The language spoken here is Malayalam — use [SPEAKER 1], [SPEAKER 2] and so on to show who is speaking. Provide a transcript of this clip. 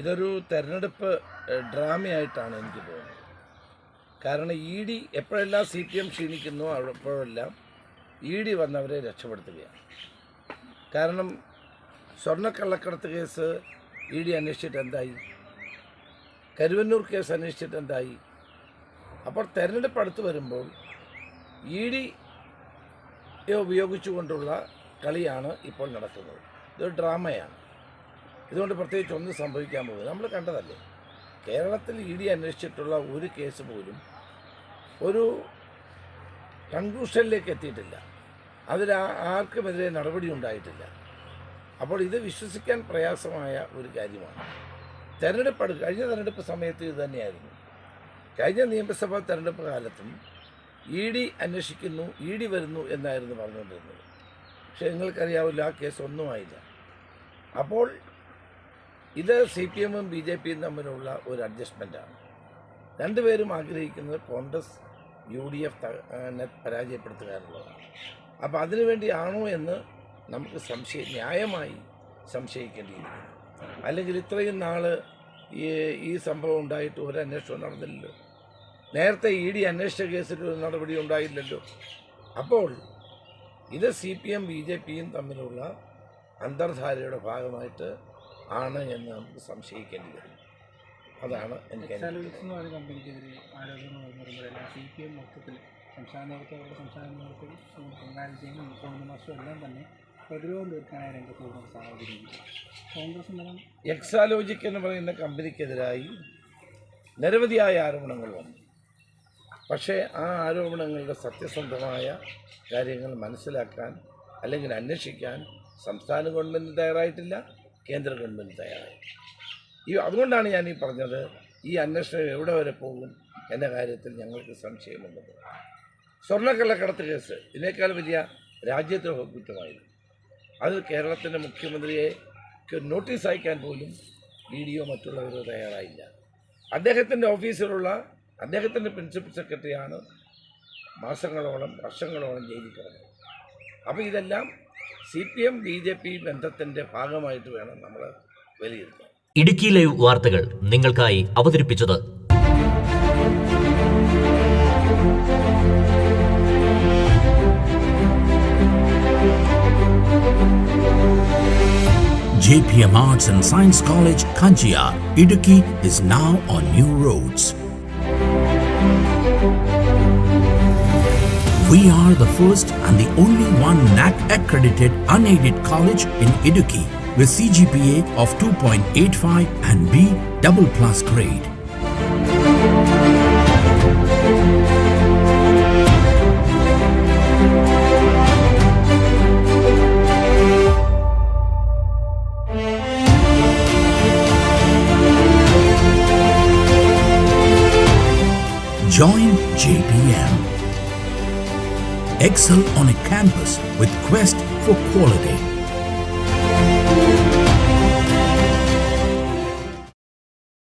[SPEAKER 1] ഇതൊരു തെരഞ്ഞെടുപ്പ് ഡ്രാമയായിട്ടാണ് എനിക്ക് തോന്നുന്നത്. കാരണം ഇ ഡി എപ്പോഴെല്ലാം സി പി എം ക്ഷീണിക്കുന്നു അപ്പോഴെല്ലാം ഇ ഡി വന്നവരെ രക്ഷപ്പെടുത്തുകയാണ്. കാരണം സ്വർണക്കള്ളക്കടത്ത് കേസ് ഇ ഡി അന്വേഷിച്ചിട്ട് എന്തായി? കരുവന്നൂർ കേസ് അന്വേഷിച്ചിട്ട് എന്തായി? അപ്പോൾ തെരഞ്ഞെടുപ്പ് അടുത്ത് വരുമ്പോൾ ഇ ഡി ഉപയോഗിച്ചുകൊണ്ടുള്ള കളിയാണ് ഇപ്പോൾ നടക്കുന്നത്. ഇതൊരു ഡ്രാമയാണ്. ഇതുകൊണ്ട് പ്രത്യേകിച്ച് ഒന്നും സംഭവിക്കാൻ പോകുന്നത് നമ്മൾ കണ്ടതല്ലേ? കേരളത്തിൽ ഇ ഡി അന്വേഷിച്ചിട്ടുള്ള ഒരു കേസ് പോലും ഒരു കൺക്ലൂഷനിലേക്ക് എത്തിയിട്ടില്ല. അതിൽ ആർക്കുമെതിരെ നടപടി ഉണ്ടായിട്ടില്ല. അപ്പോൾ ഇത് വിശ്വസിക്കാൻ പ്രയാസമായ ഒരു കാര്യമാണ്. തെരഞ്ഞെടുപ്പ് കഴിഞ്ഞ തെരഞ്ഞെടുപ്പ് സമയത്ത് ഇത് തന്നെയായിരുന്നു. കഴിഞ്ഞ നിയമസഭാ തെരഞ്ഞെടുപ്പ് കാലത്തും ഇ ഡി അന്വേഷിക്കുന്നു ഇ ഡി വരുന്നു എന്നായിരുന്നു പറഞ്ഞുകൊണ്ടിരുന്നത്. പക്ഷേ നിങ്ങൾക്കറിയാവില്ല ആ കേസ് ഒന്നുമായില്ല അപ്പോൾ ഇത് സി പി എമ്മും ബി ജെ പിയും തമ്മിലുള്ള ഒരു അഡ്ജസ്റ്റ്മെന്റാണ് രണ്ടുപേരും ആഗ്രഹിക്കുന്നത് കോൺഗ്രസ് യു ഡി എഫ് പരാജയപ്പെടുത്തുക എന്നുള്ളതാണ്. അപ്പോൾ അതിനുവേണ്ടിയാണോ എന്ന് നമുക്ക് സംശയ ന്യായമായി സംശയിക്കേണ്ടിയിരിക്കുന്നു. അല്ലെങ്കിൽ ഇത്രയും നാൾ ഈ ഈ സംഭവം ഉണ്ടായിട്ട് ഒരു അന്വേഷണം നടന്നില്ലല്ലോ. നേരത്തെ ഇ ഡി അന്വേഷിച്ച കേസിൽ ഒരു നടപടി ഉണ്ടായില്ലല്ലോ. അപ്പോൾ ഇത് C P M B J പിയും തമ്മിലുള്ള അന്തർധാരയുടെ ഭാഗമായിട്ട് ആണ് എന്ന് നമുക്ക് സംശയിക്കേണ്ടി വരും. അതാണ് എനിക്ക് അനുഭവം.
[SPEAKER 2] എക്സാലോജിക്സ് എന്ന് പറയുന്ന കമ്പനിക്കെതിരെ ആരോപണം വരുമ്പോഴെല്ലാം സി പി എം മൊത്തത്തിൽ സംസ്ഥാന നേതൃത്വം സംസ്ഥാന നേതൃത്വം പിണറായി മുഖ്യമന്ത്രി മാസ്റ്ററും എല്ലാം തന്നെ പ്രതിരോധം തീർക്കാനായി രംഗത്ത് വരുന്ന സാഹചര്യം കോൺഗ്രസ് ഇന്നലെ
[SPEAKER 1] എക്സാലോജിക് എന്ന് പറയുന്ന കമ്പനിക്കെതിരായി നിരവധിയായ ആരോപണങ്ങൾ വന്നു. പക്ഷേ ആ ആരോപണങ്ങളുടെ സത്യസന്ധമായ കാര്യങ്ങൾ മനസ്സിലാക്കാൻ അല്ലെങ്കിൽ അന്വേഷിക്കാൻ സംസ്ഥാന ഗവൺമെന്റ് തയ്യാറായിട്ടില്ല. കേന്ദ്ര ഗവൺമെന്റ് തയ്യാറായി. ഈ അതുകൊണ്ടാണ് ഞാൻ ഈ പറഞ്ഞത് ഈ അന്വേഷണം എവിടെ വരെ പോകും എന്ന കാര്യത്തിൽ ഞങ്ങൾക്ക് സംശയമുള്ളത് സ്വർണക്കള്ളക്കടത്ത് കേസ് ഇതിനേക്കാൾ വലിയ രാജ്യദ്രോഹ കുറ്റമായിരുന്നു. അത് കേരളത്തിന്റെ മുഖ്യമന്ത്രിയെ നോട്ടീസ് അയക്കാൻ പോലും ഇ ഡിയോ മറ്റുള്ളവർ തയ്യാറായില്ല. അദ്ദേഹത്തിന്റെ ഓഫീസിലുള്ള അദ്ദേഹത്തിന്റെ പ്രിൻസിപ്പൽ സെക്രട്ടറിയാണ് മാസങ്ങളോളം വർഷങ്ങളോളം ജയിലിൽ കിടന്നത്. അപ്പോൾ ഇതെല്ലാം C P M B J P ബന്ധത്തിന്റെ ഭാഗമായിട്ട് വേണം നമ്മൾ വിലയിരുത്താൻ
[SPEAKER 3] ഇടുക്കി ലൈവ് വാർത്തകൾ നിങ്ങൾക്കായി അവതരിപ്പിച്ചത്
[SPEAKER 4] JPM Arts and Science College, Kanchia, Idukki is now on new roads. We are the first and the only one NAC accredited unaided college in Idukki with CGPA of 2.85 and B double plus grade. Join JPM. Excel on a campus with quest for quality.